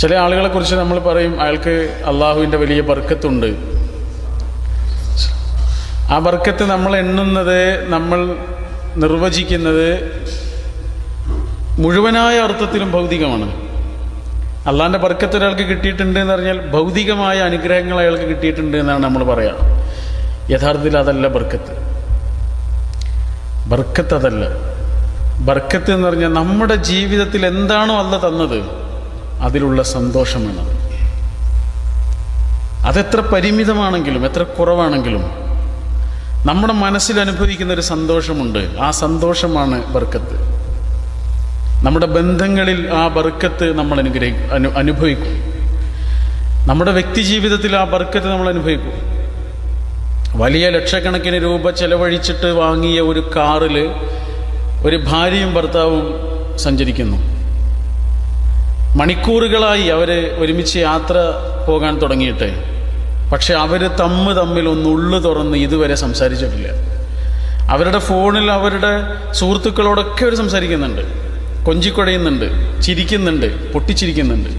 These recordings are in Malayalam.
ചില ആളുകളെ കുറിച്ച് നമ്മൾ പറയും അയാൾക്ക് അള്ളാഹുവിന്റെ വലിയ ബർക്കത്തുണ്ട്. ആ ബർക്കത്ത് നമ്മൾ എണ്ണുന്നത് നമ്മൾ നിർവചിക്കുന്നത് മുഴുവനായ അർത്ഥത്തിലും ഭൗതികമാണ്. അള്ളാഹിന്റെ ബർക്കത്ത് ഒരാൾക്ക് കിട്ടിയിട്ടുണ്ട് എന്ന് പറഞ്ഞാൽ ഭൗതികമായ അനുഗ്രഹങ്ങൾ അയാൾക്ക് കിട്ടിയിട്ടുണ്ട് എന്നാണ് നമ്മൾ പറയാം യഥാർത്ഥത്തിൽ അതല്ല ബർക്കത്ത്. ബർക്കത്ത് അതല്ല. ബർക്കത്ത് എന്ന് പറഞ്ഞാൽ നമ്മുടെ ജീവിതത്തിൽ എന്താണോ അല്ല തന്നത് അതിലുള്ള സന്തോഷമാണ്. അതെത്ര പരിമിതമാണെങ്കിലും എത്ര കുറവാണെങ്കിലും നമ്മുടെ മനസ്സിൽ അനുഭവിക്കുന്ന ഒരു സന്തോഷമുണ്ട്. ആ സന്തോഷമാണ് ബർക്കത്ത്. നമ്മുടെ ബന്ധങ്ങളിൽ ആ ബർക്കത്ത് നമ്മൾ അനുഗ്രഹി അനു അനുഭവിക്കും. നമ്മുടെ വ്യക്തി ജീവിതത്തിൽ ആ ബർക്കത്ത് നമ്മൾ അനുഭവിക്കും. വലിയ ലക്ഷക്കണക്കിന് രൂപ ചെലവഴിച്ചിട്ട് വാങ്ങിയ ഒരു കാറിൽ ഒരു ഭാര്യയും ഭർത്താവും സഞ്ചരിക്കുന്നു. മണിക്കൂറുകളായി അവർ ഒരുമിച്ച് യാത്ര പോകാൻ തുടങ്ങിയിട്ട്. പക്ഷെ അവർ തമ്മ് തമ്മിൽ ഒന്ന് ഉള്ളു തുറന്ന് ഇതുവരെ സംസാരിച്ചിട്ടില്ല. അവരുടെ ഫോണിൽ അവരുടെ സുഹൃത്തുക്കളോടൊക്കെ അവർ സംസാരിക്കുന്നുണ്ട്. കൊഞ്ചിക്കുഴയുന്നുണ്ട് ചിരിക്കുന്നുണ്ട് പൊട്ടിച്ചിരിക്കുന്നുണ്ട്.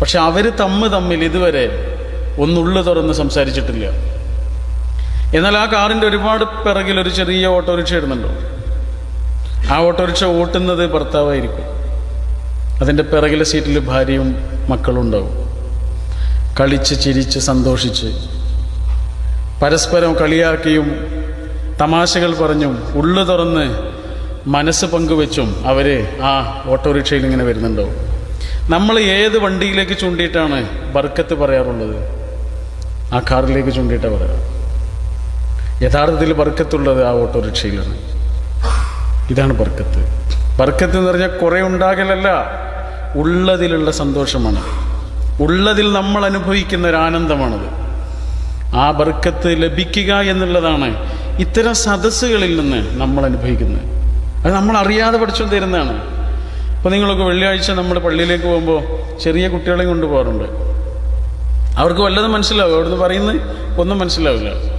പക്ഷെ അവർ തമ്മ് തമ്മിൽ ഇതുവരെ ഒന്നുള്ളു തുറന്ന് സംസാരിച്ചിട്ടില്ല. എന്നാൽ ആ കാറിന്റെ ഒരുപാട് പിറകിൽ ഒരു ചെറിയ ഓട്ടോറിക്ഷ ഇടുന്നുണ്ടോ. ആ ഓട്ടോറിക്ഷ ഓട്ടുന്നത് ഭർത്താവായിരിക്കും. അതിന്റെ പിറകിലെ സീറ്റിൽ ഭാര്യയും മക്കളും ഉണ്ടാവും. കളിച്ച് ചിരിച്ച് സന്തോഷിച്ച് പരസ്പരം കളിയാക്കിയും തമാശകൾ പറഞ്ഞും ഉള്ളു തുറന്ന് മനസ്സ് പങ്കുവെച്ചും അവർ ആ ഓട്ടോറിക്ഷയിൽ ഇങ്ങനെ വരുന്നുണ്ടാവും. നമ്മൾ ഏത് വണ്ടിയിലേക്ക് ചൂണ്ടിയിട്ടാണ് ബർക്കത്ത് പറയാറുള്ളത്? ആ കാറിലേക്ക് ചൂണ്ടിയിട്ടാണ് പറയാറ്. യഥാർത്ഥത്തിൽ ബർക്കത്തുള്ളത് ആ ഓട്ടോറിക്ഷയിലാണ്. ഇതാണ് ബർക്കത്ത്. ബർക്കത്ത് എന്ന് പറഞ്ഞാൽ കുറേ ഉണ്ടാകലല്ല ഉള്ളതിലുള്ള സന്തോഷമാണ്. ഉള്ളതിൽ നമ്മൾ അനുഭവിക്കുന്ന ഒരു ആനന്ദമാണത്. ആ ബർക്കത്ത് ലഭിക്കുക എന്നുള്ളതാണ് ഇത്തരം സദസ്സുകളിൽ നിന്ന് നമ്മൾ അനുഭവിക്കുന്നത്. അത് നമ്മൾ അറിയാതെ പഠിച്ചു തരുന്നതാണ്. ഇപ്പോൾ നിങ്ങളൊക്കെ വെള്ളിയാഴ്ച നമ്മുടെ പള്ളിയിലേക്ക് പോകുമ്പോൾ ചെറിയ കുട്ടികളെയും കൊണ്ടുപോകാറുണ്ട് അവർക്ക് വല്ലതും മനസ്സിലാവും. അവിടുന്ന് പറയുന്നത് ഒന്നും മനസ്സിലാവില്ല.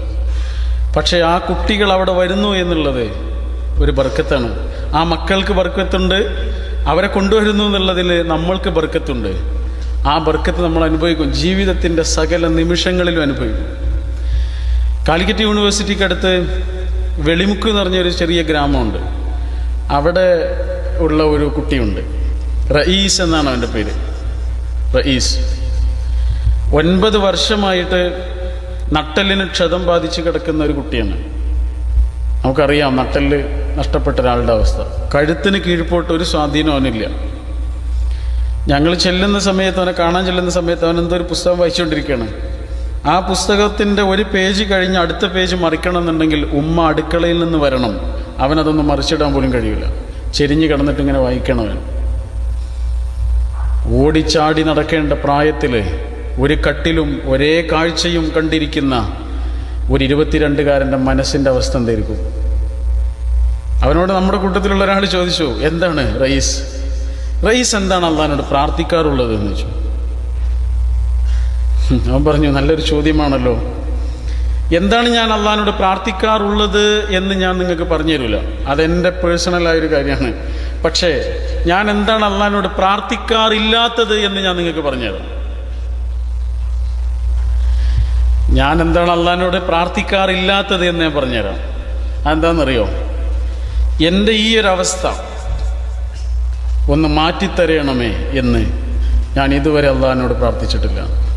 പക്ഷേ ആ കുട്ടികൾ അവിടെ വരുന്നു എന്നുള്ളത് ഒരു ബർക്കത്താണ്. ആ മക്കൾക്ക് ബർക്കത്തുണ്ട് അവരെ കൊണ്ടുവരുന്നു എന്നുള്ളതിൽ നമ്മൾക്ക് ബർക്കത്തുണ്ട്. ആ ബർക്കത്ത് നമ്മൾ അനുഭവിക്കും ജീവിതത്തിന്റെ സകല നിമിഷങ്ങളിലും അനുഭവിക്കും. കാലിക്കറ്റ് യൂണിവേഴ്സിറ്റിക്ക് അടുത്ത് വെളിമുക്ക് എന്ന് പറഞ്ഞൊരു ചെറിയ ഗ്രാമമുണ്ട്. അവിടെ ഉള്ള ഒരു കുട്ടിയുണ്ട്. റയീസ് എന്നാണ് അവന്റെ പേര്. റയീസ്. ഒൻപത് വർഷമായിട്ട് നട്ടലിന് ക്ഷതം ബാധിച്ച് കിടക്കുന്ന ഒരു കുട്ടിയാണ്. നമുക്കറിയാം നട്ടൽ നഷ്ടപ്പെട്ട ഒരാളുടെ അവസ്ഥ. കഴുത്തിന് കീഴ്പോട്ട് ഒരു സ്വാധീനം അവനില്ല. ഞങ്ങൾ ചെല്ലുന്ന സമയത്ത് അവനെ കാണാൻ ചെല്ലുന്ന സമയത്ത് അവൻ എന്തോ ഒരു പുസ്തകം വായിച്ചുകൊണ്ടിരിക്കുകയാണ്. ആ പുസ്തകത്തിന്റെ ഒരു പേജ് കഴിഞ്ഞ് അടുത്ത പേജ് മറിക്കണമെന്നുണ്ടെങ്കിൽ ഉമ്മ അടുക്കളയിൽ നിന്ന് വരണം. അവനതൊന്നും മറിച്ചിടാൻ പോലും കഴിയില്ല. ചെരിഞ്ഞ് കിടന്നിട്ട് ഇങ്ങനെ വായിക്കണവൻ ഓടിച്ചാടി നടക്കേണ്ട പ്രായത്തിൽ ഒരു കട്ടിലും ഒരേ കാഴ്ചയും കണ്ടിരിക്കുന്ന ഒരു ഇരുപത്തിരണ്ടുകാരന്റെ മനസ്സിന്റെ അവസ്ഥ എന്തായിരിക്കും? അവനോട് നമ്മുടെ കൂട്ടത്തിലുള്ള ഒരാൾ ചോദിച്ചു എന്താണ് റയീസ്? റയീസ് എന്താണ് അള്ളഹാനോട് പ്രാർത്ഥിക്കാറുള്ളത് എന്ന് ചോദിച്ചു. അവൻ പറഞ്ഞു നല്ലൊരു ചോദ്യമാണല്ലോ. എന്താണ് ഞാൻ അള്ളഹാനോട് പ്രാർത്ഥിക്കാറുള്ളത് എന്ന് ഞാൻ നിങ്ങൾക്ക് പറഞ്ഞു തരില്ല അതെന്റെ പേഴ്സണലായൊരു കാര്യമാണ്. പക്ഷേ ഞാൻ എന്താണ് അള്ളഹാനോട് പ്രാർത്ഥിക്കാറില്ലാത്തത് എന്ന് ഞാൻ നിങ്ങൾക്ക് പറഞ്ഞുതരാം. ഞാൻ എന്താണ് അള്ളഹാനോട് പ്രാർത്ഥിക്കാറില്ലാത്തത് എന്ന് ഞാൻ പറഞ്ഞുതരാം. അതെന്താണെന്നറിയോ? എന്റെ ഈ ഒരു അവസ്ഥ ഒന്ന് മാറ്റിത്തരയണമേ എന്ന് ഞാൻ ഇതുവരെ അള്ളഹാനോട് പ്രാർത്ഥിച്ചിട്ടില്ല.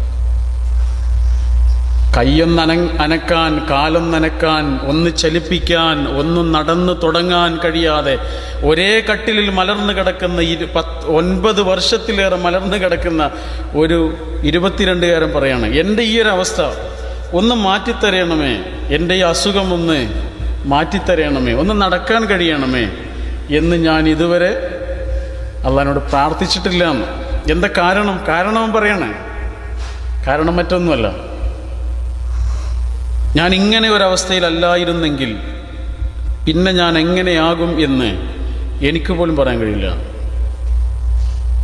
കയ്യൊന്നന അനക്കാൻ കാലം നനക്കാൻ ഒന്ന് ചലിപ്പിക്കാൻ ഒന്നും നടന്നു തുടങ്ങാൻ കഴിയാതെ ഒരേ കട്ടിലിൽ മലർന്നു കിടക്കുന്ന ഇരു പത്ത് ഒൻപത് വർഷത്തിലേറെ മലർന്നു കിടക്കുന്ന ഒരു ഇരുപത്തിരണ്ടുകാരൻ പറയാണ് എന്റെ ഈ ഒരു അവസ്ഥ ഒന്ന് മാറ്റിത്തരയണമേ. എന്റെ ഈ അസുഖം ഒന്ന് മാറ്റിത്തരയണമേ. ഒന്ന് നടക്കാൻ കഴിയണമേ എന്ന് ഞാൻ ഇതുവരെ അള്ളഹാനോട് പ്രാർത്ഥിച്ചിട്ടില്ല എന്ന്. എന്താ കാരണം? കാരണം പറയണേ. കാരണം മറ്റൊന്നുമല്ല. ഞാൻ ഇങ്ങനെ ഒരവസ്ഥയിലല്ലായിരുന്നെങ്കിൽ പിന്നെ ഞാൻ എങ്ങനെയാകും എന്ന് എനിക്ക് പോലും പറയാൻ കഴിയില്ല.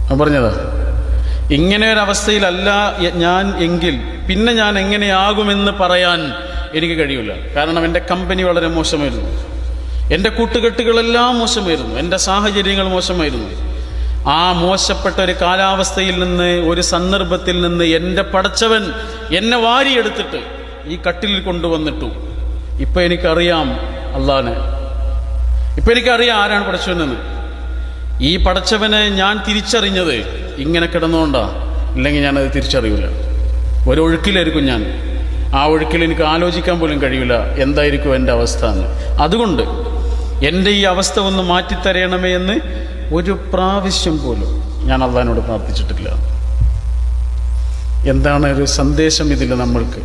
ഞാൻ പറഞ്ഞതാ ഇങ്ങനെ ഒരവസ്ഥയിലല്ല ഞാൻ എങ്കിൽ പിന്നെ ഞാൻ എങ്ങനെയാകുമെന്ന് പറയാൻ എനിക്ക് കഴിയില്ല. കാരണം എന്റെ കമ്പനി വളരെ മോശമായിരുന്നു. എന്റെ കൂട്ടുകെട്ടുകളെല്ലാം മോശമായിരുന്നു. എന്റെ സാഹചര്യങ്ങൾ മോശമായിരുന്നു. ആ മോശപ്പെട്ട ഒരു കാലാവസ്ഥയിൽ നിന്ന് ഒരു സന്ദർഭത്തിൽ നിന്ന് എന്റെ പടച്ചവൻ എന്നെ വാരിയെടുത്തിട്ട് ഈ കട്ടിലിൽ കൊണ്ടുവന്നിട്ടു. ഇപ്പം എനിക്കറിയാം അള്ളാനെ ഇപ്പം എനിക്കറിയാം ആരാണ് പടച്ചവനെന്ന്. ഈ പടച്ചവനെ ഞാൻ തിരിച്ചറിഞ്ഞത് ഇങ്ങനെ കിടന്നുകൊണ്ടാ ഇല്ലെങ്കിൽ ഞാനത് തിരിച്ചറിയില്ല ഒരു ഒഴുക്കിലായിരിക്കും ഞാൻ. ആ ഒഴുക്കിൽ എനിക്ക് ആലോചിക്കാൻ പോലും കഴിയില്ല. എന്തായിരിക്കും എന്റെ അവസ്ഥ എന്ന്. അതുകൊണ്ട് എന്റെ ഈ അവസ്ഥ ഒന്ന് മാറ്റിത്തരയണമേ എന്ന് ഒരു പ്രാവശ്യം പോലും ഞാൻ അള്ളഹാനോട് പ്രാർത്ഥിച്ചിട്ടില്ല. എന്താണ് ഒരു സന്ദേശം ഇതിൽ നമ്മൾക്ക്?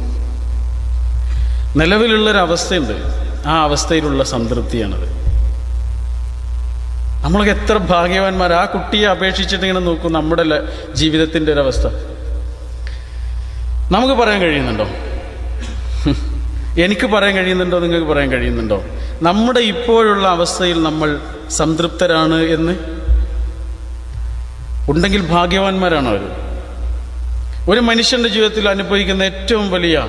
നിലവിലുള്ളൊരവസ്ഥയുണ്ട്. ആ അവസ്ഥയിലുള്ള സംതൃപ്തിയാണത്. നമ്മൾക്ക് എത്ര ഭാഗ്യവാന്മാർ ആ കുട്ടിയെ അപേക്ഷിച്ചിട്ട് ഇങ്ങനെ നോക്കും നമ്മുടെ ജീവിതത്തിന്റെ ഒരവസ്ഥ. നമുക്ക് പറയാൻ കഴിയുന്നുണ്ടോ? എനിക്ക് പറയാൻ കഴിയുന്നുണ്ടോ? നിങ്ങൾക്ക് പറയാൻ കഴിയുന്നുണ്ടോ? നമ്മുടെ ഇപ്പോഴുള്ള അവസ്ഥയിൽ നമ്മൾ സംതൃപ്തരാണ് എന്ന്? ഉണ്ടെങ്കിൽ ഭാഗ്യവാന്മാരാണ് അവർ. ഒരു മനുഷ്യന്റെ ജീവിതത്തിൽ അനുഭവിക്കുന്ന ഏറ്റവും വലിയ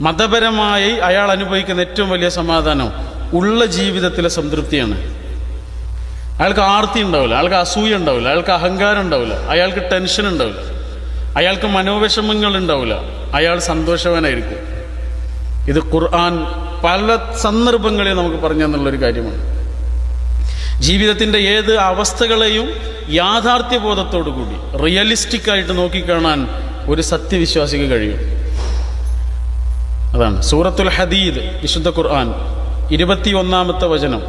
മതപരമായി അയാൾ അനുഭവിക്കുന്ന ഏറ്റവും വലിയ സമാധാനം ഉള്ള ജീവിതത്തിലെ സംതൃപ്തിയാണ്. അയാൾക്ക് ആർത്തി ഉണ്ടാവില്ല അയാൾക്ക് അസൂയ ഉണ്ടാവില്ല അയാൾക്ക് അഹങ്കാരം ഉണ്ടാവില്ല അയാൾക്ക് ടെൻഷൻ ഉണ്ടാവില്ല. അയാൾക്ക് മനോവിഷമങ്ങൾ ഉണ്ടാവില്ല അയാൾ സന്തോഷവാനായിരിക്കും. ഇത് ഖുർആൻ പല സന്ദർഭങ്ങളിൽ നമുക്ക് പറഞ്ഞു തന്നുള്ളൊരു കാര്യമാണ്. ജീവിതത്തിന്റെ ഏത് അവസ്ഥകളെയും യാഥാർത്ഥ്യബോധത്തോടു കൂടി റിയലിസ്റ്റിക് ആയിട്ട് നോക്കിക്കാണാൻ ഒരു സത്യവിശ്വാസിക്ക് കഴിയും. അതാണ്. സൂറത്തുൽ ഹദീദ് വിശുദ്ധ ഖുർആൻ ഇരുപത്തി ഒന്നാമത്തെ വചനം.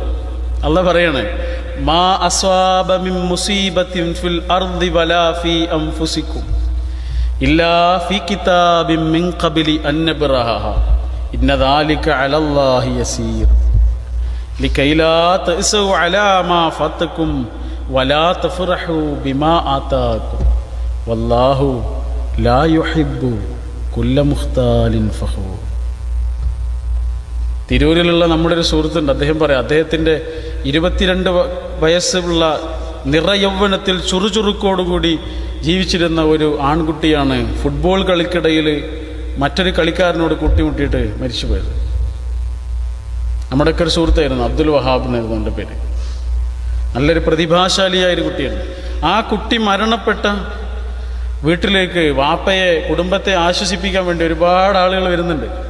അല്ല പറയണേ മാ അസ്വാബ മിൻ മുസീബത്തിൻ ഫിൽ അർദി വലാ ഫീ അൻഫുസിക്കും. തിരൂരിലുള്ള നമ്മുടെ ഒരു സുഹൃത്തുണ്ട്. അദ്ദേഹം പറയാം അദ്ദേഹത്തിന്റെ ഇരുപത്തിരണ്ട് വയസ്സുള്ള നിറയൗവനത്തിൽ ചുറുചുറുക്കോടുകൂടി ജീവിച്ചിരുന്ന ഒരു ആൺകുട്ടിയാണ് ഫുട്ബോൾ കളിക്കിടയിൽ മറ്റൊരു കളിക്കാരനോട് കൂട്ടിമുട്ടിയിട്ട് മരിച്ചുപോയത്. നമ്മുടെയൊക്കെ ഒരു സുഹൃത്തായിരുന്നു അബ്ദുൽ വഹാബ് എന്നായിരുന്നു എന്റെ പേര്. നല്ലൊരു പ്രതിഭാശാലിയായ ഒരു കുട്ടിയാണ് ആ കുട്ടി മരണപ്പെട്ട വീട്ടിലേക്ക് വാപ്പയെ കുടുംബത്തെ ആശ്വസിപ്പിക്കാൻ വേണ്ടി ഒരുപാട് ആളുകൾ വരുന്നുണ്ട്.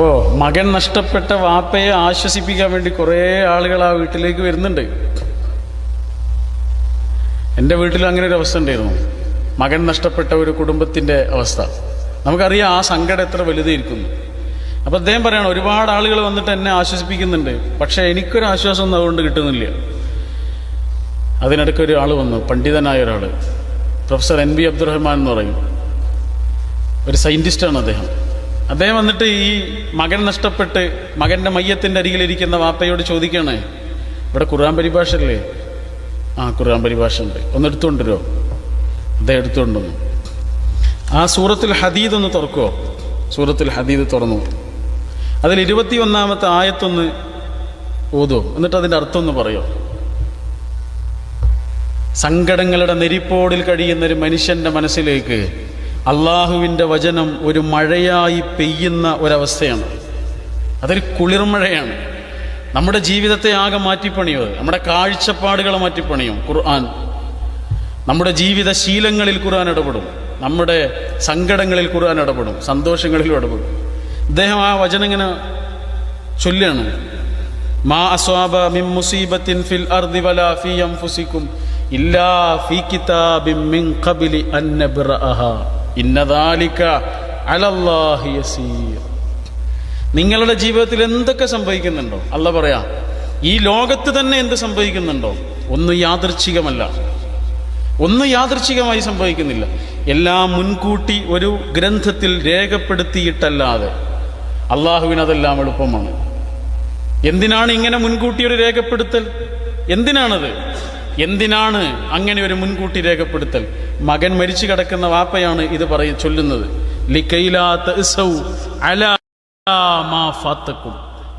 അപ്പോൾ മകൻ നഷ്ടപ്പെട്ട വാപ്പയെ ആശ്വസിപ്പിക്കാൻ വേണ്ടി കുറേ ആളുകൾ ആ വീട്ടിലേക്ക് വരുന്നുണ്ട്. എന്റെ വീട്ടിലും അങ്ങനെ ഒരു അവസ്ഥ ഉണ്ടായിരുന്നു. മകൻ നഷ്ടപ്പെട്ട ഒരു കുടുംബത്തിന്റെ അവസ്ഥ. നമുക്കറിയാം ആ സങ്കടം എത്ര വലുതായിരിക്കുന്നു. അപ്പം അദ്ദേഹം പറയണം ഒരുപാട് ആളുകൾ വന്നിട്ട് എന്നെ ആശ്വസിപ്പിക്കുന്നുണ്ട്. പക്ഷേ എനിക്കൊരു ആശ്വാസം അതുകൊണ്ട് കിട്ടുന്നില്ല. അതിനിടയ്ക്ക് ഒരു ആൾ വന്നു പണ്ഡിതനായ ഒരാൾ പ്രൊഫസർ എൻ ബി അബ്ദുറഹ്മാൻ എന്ന് പറയും. ഒരു സയന്റിസ്റ്റാണ് അദ്ദേഹം. അദ്ദേഹം വന്നിട്ട് ഈ മകൻ നഷ്ടപ്പെട്ട് മകന്റെ മയ്യത്തിന്റെ അരികിലിരിക്കുന്ന വാപ്പയോട് ചോദിക്കണേ ഇവിടെ ഖുർആൻ പരിഭാഷ അല്ലേ ആ ഖുർആൻ പരിഭാഷ ഉണ്ട് ഒന്ന് എടുത്തുകൊണ്ടുവരുമോ അദ്ദേഹം എടുത്തുകൊണ്ടുവന്നു ആ സൂറത്തുൽ ഹദീദ് ഒന്ന് തുറക്കുമോ സൂറത്തുൽ ഹദീദ് തുറന്നു. അതിൽ ഇരുപത്തി ഒന്നാമത്തെ ആയത്തൊന്ന് ഓതുമോ എന്നിട്ട് അതിന്റെ അർത്ഥം ഒന്ന് പറയോ. സങ്കടങ്ങളുടെ നെരിപ്പോടിൽ കഴിയുന്ന ഒരു മനുഷ്യന്റെ മനസ്സിലേക്ക് അള്ളാഹുവിന്റെ വചനം ഒരു മഴയായി പെയ്യുന്ന ഒരവസ്ഥയാണ്. അതൊരു കുളിർമഴയാണ്. നമ്മുടെ ജീവിതത്തെ ആകെ മാറ്റിപ്പണിയത്. നമ്മുടെ കാഴ്ചപ്പാടുകളെ മാറ്റിപ്പണിയും ഖുർആൻ. നമ്മുടെ ജീവിത ശീലങ്ങളിൽ ഖുർആൻ ഇടപെടും. നമ്മുടെ സങ്കടങ്ങളിൽ ഖുർആൻ ഇടപെടും. സന്തോഷങ്ങളിലും ഇടപെടും. അദ്ദേഹം ആ വചനം ഇങ്ങനെ ചൊല്ലാണ് മാ അസ്വാബ മിൻ മുസീബത്തിൻ ഫിൽ അർദി വലാ ഫി ഇല്ലാ ഫീ കിതാബിൻ മിൻ ഖബലി അൻ നബ്റഅഹ. നിങ്ങളുടെ ജീവിതത്തിൽ എന്തൊക്കെ സംഭവിക്കുന്നുണ്ടോ? അല്ല പറയാ ഈ ലോകത്ത് തന്നെ എന്ത് സംഭവിക്കുന്നുണ്ടോ? ഒന്ന് യാദൃച്ഛികമല്ല. ഒന്ന് യാദൃച്ഛികമായി സംഭവിക്കുന്നില്ല. എല്ലാം മുൻകൂട്ടി ഒരു ഗ്രന്ഥത്തിൽ രേഖപ്പെടുത്തിയിട്ടല്ലാതെ അള്ളാഹുവിന് അതെല്ലാം എളുപ്പമാണ്. എന്തിനാണ് ഇങ്ങനെ മുൻകൂട്ടി ഒരു രേഖപ്പെടുത്തൽ? എന്തിനാണത്? എന്തിനാണ് അങ്ങനെ ഒരു മുൻകൂട്ടി രേഖപ്പെടുത്തൽ? മകൻ മരിച്ചു കിടക്കുന്ന വാപ്പയാണ് ഇത് പറയ ചൊല്ലുന്നത്.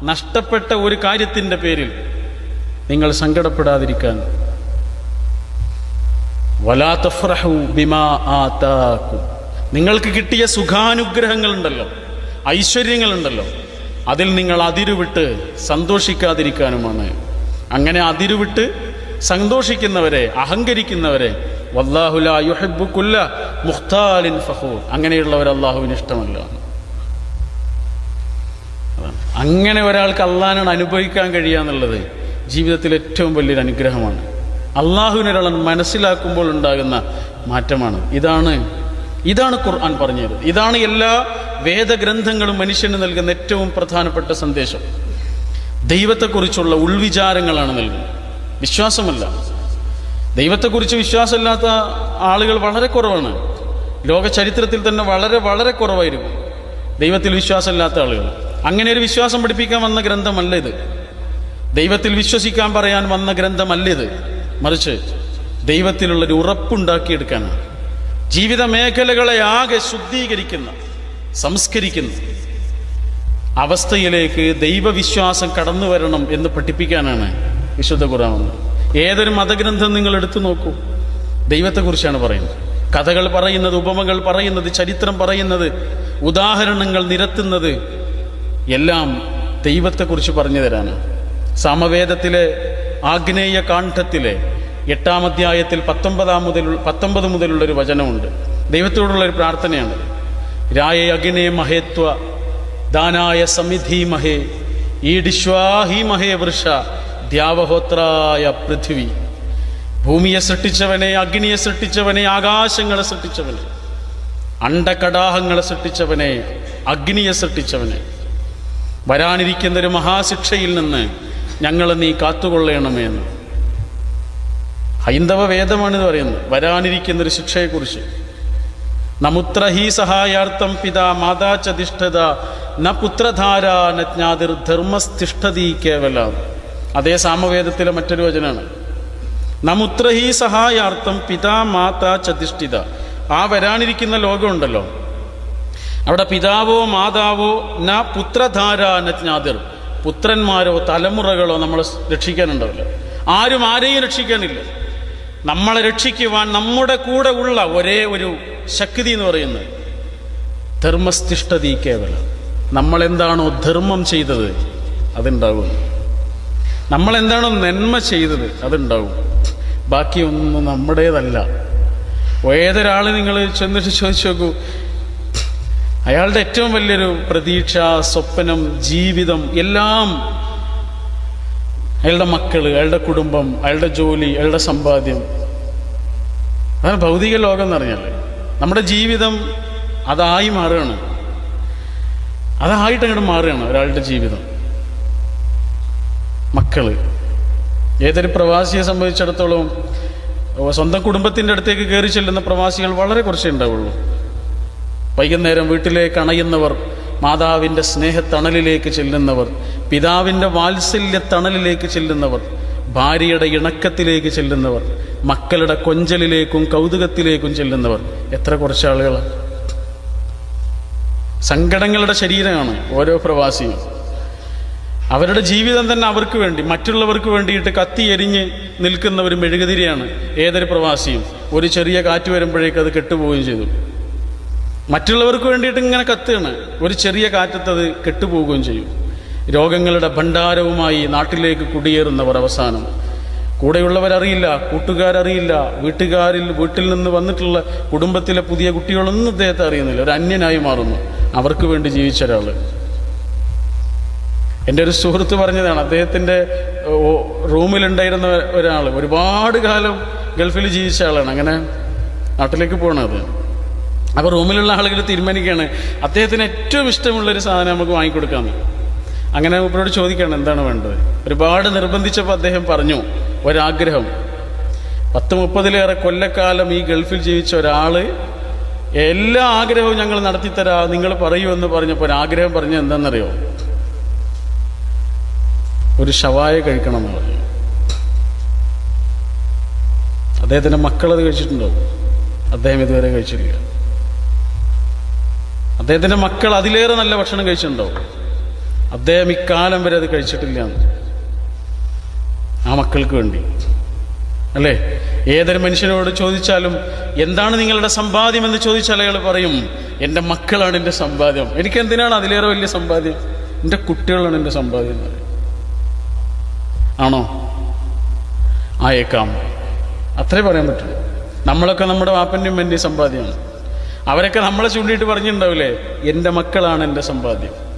നഷ്ടപ്പെട്ട ഒരു കാര്യത്തിന്റെ പേരിൽ നിങ്ങൾ സങ്കടപ്പെടാതിരിക്കാൻ. ബിമാ നിങ്ങൾക്ക് കിട്ടിയ സുഖാനുഗ്രഹങ്ങളുണ്ടല്ലോ ഐശ്വര്യങ്ങളുണ്ടല്ലോ അതിൽ നിങ്ങൾ അതിരുവിട്ട് സന്തോഷിക്കാതിരിക്കാനുമാണ്. അങ്ങനെ അതിരുവിട്ട് സന്തോഷിക്കുന്നവരെ അഹങ്കരിക്കുന്നവരെ വല്ലാഹുല യുഹിബ്ബു കുല്ല മുഖ്താലിൻ ഫഹൂർ അങ്ങനെയുള്ളവർ അള്ളാഹുവിന് ഇഷ്ടമല്ല. അങ്ങനെ ഒരാൾക്ക് അള്ളാഹാനാണ് അനുഭവിക്കാൻ കഴിയുക എന്നുള്ളത് ജീവിതത്തിൽ ഏറ്റവും വലിയൊരു അനുഗ്രഹമാണ്. അള്ളാഹുവിനെ ഒരാൾ മനസ്സിലാക്കുമ്പോൾ ഉണ്ടാകുന്ന മാറ്റമാണ്. ഇതാണ് ഇതാണ് ഖുർആൻ പറഞ്ഞത്. ഇതാണ് എല്ലാ വേദഗ്രന്ഥങ്ങളും മനുഷ്യന് നൽകുന്ന ഏറ്റവും പ്രധാനപ്പെട്ട സന്ദേശം. ദൈവത്തെക്കുറിച്ചുള്ള ഉൾവിചാരങ്ങളാണ് നൽകുന്നത്. വിശ്വാസമല്ല. ദൈവത്തെക്കുറിച്ച് വിശ്വാസമില്ലാത്ത ആളുകൾ വളരെ കുറവാണ്. ലോക ചരിത്രത്തിൽ തന്നെ വളരെ വളരെ കുറവായിരിക്കും ദൈവത്തിൽ വിശ്വാസമില്ലാത്ത ആളുകൾ. അങ്ങനെ ഒരു വിശ്വാസം പഠിപ്പിക്കാൻ വന്ന ഗ്രന്ഥമല്ല ഇത്. ദൈവത്തിൽ വിശ്വസിക്കാൻ പറയാൻ വന്ന ഗ്രന്ഥമല്ല ഇത്. മറിച്ച് ദൈവത്തിലുള്ളൊരു ഉറപ്പുണ്ടാക്കിയെടുക്കാനാണ്. ജീവിത മേഖലകളെ ആകെ ശുദ്ധീകരിക്കുന്ന സംസ്കരിക്കുന്ന അവസ്ഥയിലേക്ക് ദൈവവിശ്വാസം കടന്നു വരണം എന്ന് പഠിപ്പിക്കാനാണ് വിശുദ്ധ ഖുർആൻ ഏതൊരു മതഗ്രന്ഥം നിങ്ങൾ എടുത്തു നോക്കൂ. ദൈവത്തെക്കുറിച്ചാണ് പറയുന്നത്. കഥകൾ പറയുന്നത് ഉപമകൾ പറയുന്നത് ചരിത്രം പറയുന്നത് ഉദാഹരണങ്ങൾ നിരത്തുന്നത് എല്ലാം ദൈവത്തെക്കുറിച്ച് പറഞ്ഞു തരാനാണ്. സമവേദത്തിലെ ആഗ്നേയ കാണ്ഠത്തിലെ എട്ടാം അധ്യായത്തിൽ പത്തൊമ്പതാം മുതൽ പത്തൊമ്പത് മുതലുള്ളൊരു വചനമുണ്ട്. ദൈവത്തോടുള്ള ഒരു പ്രാർത്ഥനയാണ്. രായ അഗ്നേ മഹേത്വ ദാനായ സമിധി മഹേ ഈഡിശ്വാഹി മഹേ വൃഷ ദ്യാവഹോത്രായ പൃഥ്വി. ഭൂമിയെ സൃഷ്ടിച്ചവനെ അഗ്നിയെ സൃഷ്ടിച്ചവനെ ആകാശങ്ങളെ സൃഷ്ടിച്ചവനെ അണ്ടകടാഹങ്ങളെ സൃഷ്ടിച്ചവനെ അഗ്നിയെ സൃഷ്ടിച്ചവനെ. വരാനിരിക്കുന്ന ഒരു മഹാശിക്ഷയിൽ നിന്ന് ഞങ്ങൾ നീ കാത്തുകൊള്ളണമേ എന്ന്. ഹൈന്ദവ വേദമാണിത് പറയുന്നത്. വരാനിരിക്കുന്ന ഒരു ശിക്ഷയെക്കുറിച്ച്. നമുത്ര ഹി സഹായാർത്ഥം പിതാ മാതാ ചതിഷ്ഠത ന പുത്രധാര ന ജ്ഞാതിർ ധർമ്മസ്ഥിഷ്ഠതി അതേ സാമവേദത്തിലെ മറ്റൊരു വചനമാണ് നമുത്ര ഹീ സഹായാർത്ഥം പിതാ മാതാ ചതിഷ്ഠിത. ആ വരാനിരിക്കുന്ന ലോകമുണ്ടല്ലോ. അവിടെ പിതാവോ മാതാവോ ന പുത്രധാര ജ്ഞാതിർ. പുത്രന്മാരോ തലമുറകളോ നമ്മൾ രക്ഷിക്കാനുണ്ടാവില്ല. ആരും ആരെയും രക്ഷിക്കാനില്ല. നമ്മളെ രക്ഷിക്കുവാൻ നമ്മുടെ കൂടെ ഉള്ള ഒരേ ഒരു ശക്തി എന്ന് പറയുന്നത് ധർമ്മസ്ഥിഷ്ഠതി കേവലം. നമ്മളെന്താണോ ധർമ്മം ചെയ്തത് അതുണ്ടാകും നമ്മളെന്താണോ നന്മ ചെയ്തത്? അതുണ്ടാവും. ബാക്കിയൊന്നും നമ്മുടേതല്ല. ഏതൊരാൾ നിങ്ങൾ ചെന്നിട്ട് ചോദിച്ചു നോക്കൂ. അയാളുടെ ഏറ്റവും വലിയൊരു പ്രതീക്ഷ സ്വപ്നം ജീവിതം എല്ലാം അയാളുടെ മക്കൾ അയാളുടെ കുടുംബം അയാളുടെ ജോലി അയാളുടെ സമ്പാദ്യം. അതാണ് ഭൗതിക ലോകം എന്ന് പറഞ്ഞാൽ നമ്മുടെ ജീവിതം അതായി മാറുകയാണ്. അതായിട്ട് അങ്ങോട്ട് മാറുകയാണ് ഒരാളുടെ ജീവിതം. മക്കൾ. ഏതൊരു പ്രവാസിയെ സംബന്ധിച്ചിടത്തോളം സ്വന്തം കുടുംബത്തിന്റെ അടുത്തേക്ക് കയറി ചെല്ലുന്ന പ്രവാസികൾ വളരെ കുറച്ചേ ഉണ്ടാവുള്ളൂ. വൈകുന്നേരം വീട്ടിലേക്ക് അണയുന്നവർ മാതാവിന്റെ സ്നേഹത്തണലിലേക്ക് ചെല്ലുന്നവർ പിതാവിന്റെ വാത്സല്യ തണലിലേക്ക് ചെല്ലുന്നവർ ഭാര്യയുടെ ഇണക്കത്തിലേക്ക് ചെല്ലുന്നവർ മക്കളുടെ കൊഞ്ചലിലേക്കും കൗതുകത്തിലേക്കും ചെല്ലുന്നവർ എത്ര കുറച്ച് ആളുകളാണ് സങ്കടങ്ങളുടെ ശരീരമാണ് ഓരോ പ്രവാസിയും. അവരുടെ ജീവിതം തന്നെ അവർക്ക് വേണ്ടി മറ്റുള്ളവർക്ക് വേണ്ടിയിട്ട് കത്തി എരിഞ്ഞ് നിൽക്കുന്ന ഒരു മെഴുകുതിരിയാണ് ഏതൊരു പ്രവാസിയും. ഒരു ചെറിയ കാറ്റ് വരുമ്പോഴേക്ക് അത് കെട്ടുപോവുകയും ചെയ്തു. മറ്റുള്ളവർക്ക് വേണ്ടിയിട്ട് ഇങ്ങനെ കത്തുകയാണ്. ഒരു ചെറിയ കാറ്റത്തത് കെട്ടുപോവുകയും ചെയ്യും. രോഗങ്ങളുടെ ഭണ്ഡാരവുമായി നാട്ടിലേക്ക് കുടിയേറുന്നവർ അവസാനം. കൂടെയുള്ളവരറിയില്ല കൂട്ടുകാരറിയില്ല വീട്ടുകാരിൽ വീട്ടിൽ നിന്ന് വന്നിട്ടുള്ള കുടുംബത്തിലെ പുതിയ കുട്ടികളൊന്നും അദ്ദേഹത്തെ അറിയുന്നില്ല. ഒരു അന്യനായി മാറുന്നു. അവർക്ക് വേണ്ടി ജീവിച്ച ഒരാൾ എന്റെ ഒരു സുഹൃത്ത് പറഞ്ഞതാണ് അദ്ദേഹത്തിന്റെ റൂമിലുണ്ടായിരുന്ന ഒരാൾ ഒരുപാട് കാലം ഗൾഫിൽ ജീവിച്ച ആളാണ് അങ്ങനെ നാട്ടിലേക്ക് പോകണത് അപ്പോൾ റൂമിലുള്ള ആളുകൾ തീരുമാനിക്കുകയാണ് അദ്ദേഹത്തിന് ഏറ്റവും ഇഷ്ടമുള്ളൊരു സാധനം നമുക്ക് വാങ്ങിക്കൊടുക്കാമെന്ന് അങ്ങനെ ഇപ്പോഴോട് ചോദിക്കുകയാണ് എന്താണ് വേണ്ടത്? ഒരുപാട് നിർബന്ധിച്ചപ്പോൾ അദ്ദേഹം പറഞ്ഞു ഒരാഗ്രഹം. പത്ത് മുപ്പതിലേറെ കൊല്ലക്കാലം ഈ ഗൾഫിൽ ജീവിച്ച ഒരാൾ എല്ലാ ആഗ്രഹവും ഞങ്ങൾ നടത്തിത്തരാ നിങ്ങൾ പറയൂ എന്ന് പറഞ്ഞപ്പോൾ ഒരാഗ്രഹം പറഞ്ഞ എന്താണെന്നറിയോ ഒരു ഷവായ കഴിക്കണം എന്ന് പറഞ്ഞു. അദ്ദേഹത്തിന്റെ മക്കളത് കഴിച്ചിട്ടുണ്ടാവും. അദ്ദേഹം ഇതുവരെ കഴിച്ചിട്ടില്ല. അദ്ദേഹത്തിന്റെ മക്കൾ അതിലേറെ നല്ല ഭക്ഷണം കഴിച്ചിട്ടുണ്ടാവും. അദ്ദേഹം ഇക്കാലം വരെ അത് കഴിച്ചിട്ടില്ല എന്ന്. ആ മക്കൾക്ക് വേണ്ടി. അല്ലേ? ഏതൊരു മനുഷ്യനോട് ചോദിച്ചാലും എന്താണ് നിങ്ങളുടെ സമ്പാദ്യം? എന്ന് ചോദിച്ചാൽ അയാൾ പറയും എന്റെ മക്കളാണ് എന്റെ സമ്പാദ്യം. എനിക്ക് എന്തിനാണ് അതിലേറെ വലിയ സമ്പാദ്യം? എന്റെ കുട്ടികളാണ് എന്റെ സമ്പാദ്യം എന്ന് ആണോ? ആയേക്കാം. അത്രേ പറയാൻ പറ്റുള്ളൂ നമ്മളൊക്കെ നമ്മുടെ വാപ്പന്റെയും എന്റെയും സമ്പാദ്യമാണ്. അവരൊക്കെ നമ്മളെ ചൂണ്ടിയിട്ട് പറഞ്ഞിട്ടുണ്ടാവില്ലേ? എന്റെ മക്കളാണ് എന്റെ സമ്പാദ്യം.